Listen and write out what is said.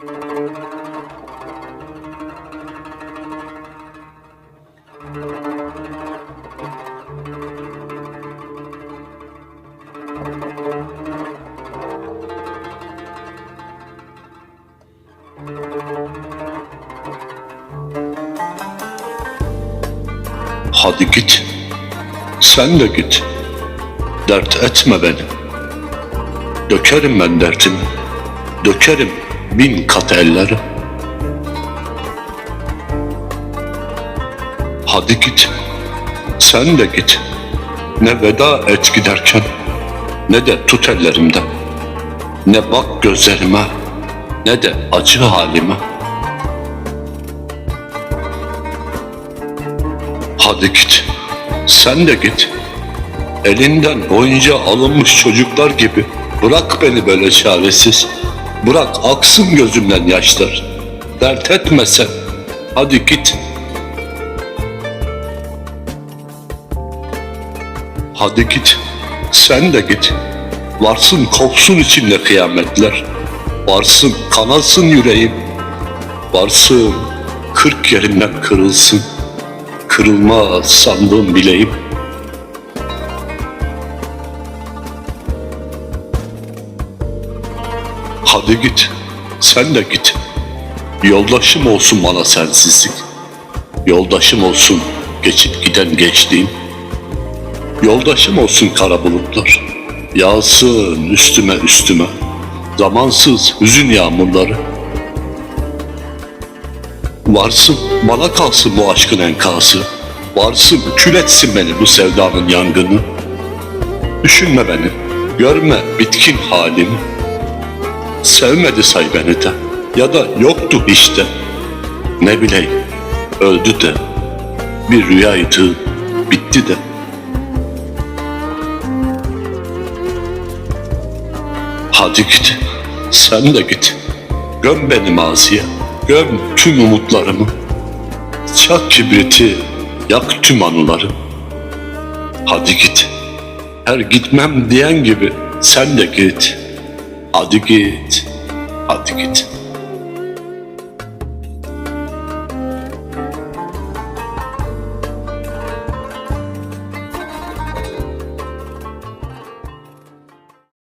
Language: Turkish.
Hadi git. Sen de git. Dert etme beni. Dökerim ben dertimi. Dökerim bin kat elleri. Hadi git. Sen de git. Ne veda et giderken ne de tut ellerimden. Ne bak gözlerime ne de acı halime. Hadi git. Sen de git. Elinden oyunca alınmış çocuklar gibi bırak beni böyle çaresiz. Bırak aksın gözümden yaşlar. Dert etme sen. Hadi git. Hadi git. Sen de git. Varsın kopsun içinde kıyametler. Varsın kanasın yüreğim. Varsın kırk yerinden kırılsın. Kırılmaz sandığım bileğim. Hadi git. Sen de git. Yoldaşım olsun bana sensizlik. Yoldaşım olsun geçip giden geçtiğim. Yoldaşım olsun kara bulutlar. Yağsın üstüme üstüme. Zamansız hüzün yağmurları. Varsın bana kalsın bu aşkın enkası. Varsın kül etsin beni bu sevdanın yangını. Düşünme beni, görme bitkin halimi. Sevmedi say beni de ya da yoktu işte. Ne bileyim öldü de bir rüyaydı bitti de. Hadi git sen de git. Göm beni maziye, göm tüm umutlarımı. Çak kibriti, yak tüm anıları. Hadi git. Her gitmem diyen gibi sen de git. Hadi git. Hadi git.